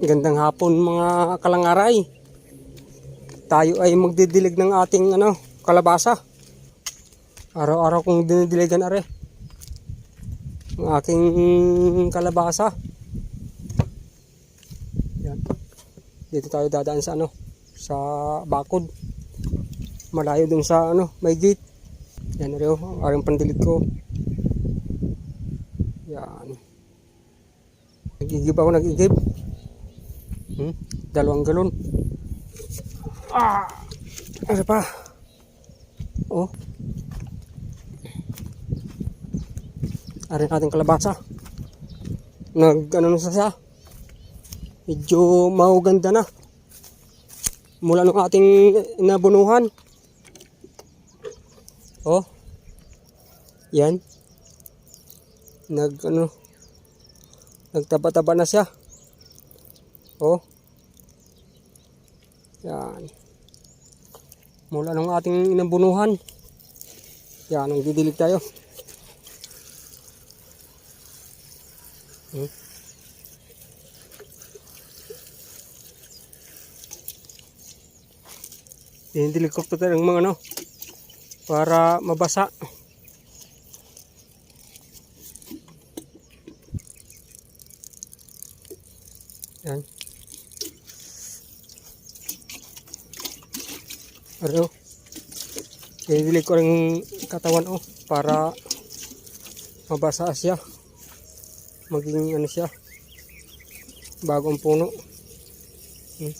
Gandang hapon mga kalangaray. Tayo ay magdidilig ng ating ano, kalabasa. Araw-araw kong dinidiligan are. Ang aking kalabasa. Yan. Dito tayo dadaan sa ano, sa bakod. Malayo dun sa ano, may gate. Yan rin oh, aring pandilig ko. Yan. Nag-igib ako, nag-igib. Hmm? Dalawang galon. Ah! Ano pa? Oh. Arin ating kalabasa. Nag ano na siya? Medyo mauganda na. Mula nung ating nabunuhan. Oh. Yan. Nag ano nagtaba-taba na siya. Oh. Yan. Mula nung ating inabunuhan. Yan, ang didilig tayo. Hmm. Dinidilig ko tayo ng mga ano para mabasa. Yan. Ano? Dinidilig ko rin katawan oh para mabasa siya. Maging ano siya. Bagong puno. Hmm.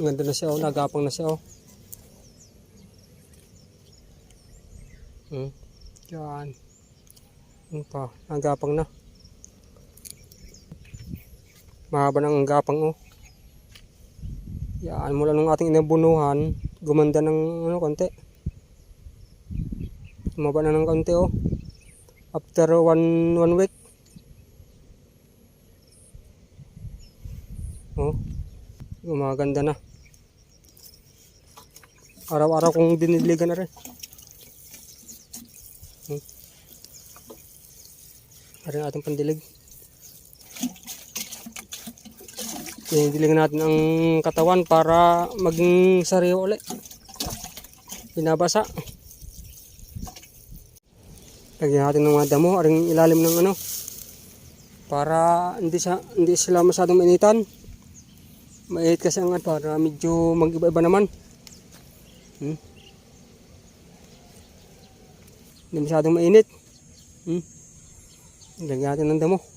Ganda na siya oh, nagapang na siya oh. Hmm. Yan. Ano pa, nagapang na. Mahaba ng gapang oh. Yan, mula nung ating inabunuhan, gumanda ng ano, konti. Sumaba na ng konti oh. After one, one week. Oh, gumaganda na. Araw-araw kong dinidiligan na rin. Hmm. Ari ang ating pandilig. Dinidiligan natin ang katawan para maging sariwa ulit. Binabasa. Lagyan natin ng mga damo, aring ilalim ng ano. Para hindi sa hindi sila masyadong mainitan. Mainit kasi ang ano, para medyo mag-iba-iba naman. Hmm? Hindi masyadong mainit. Hmm? Lagyan natin ng damo.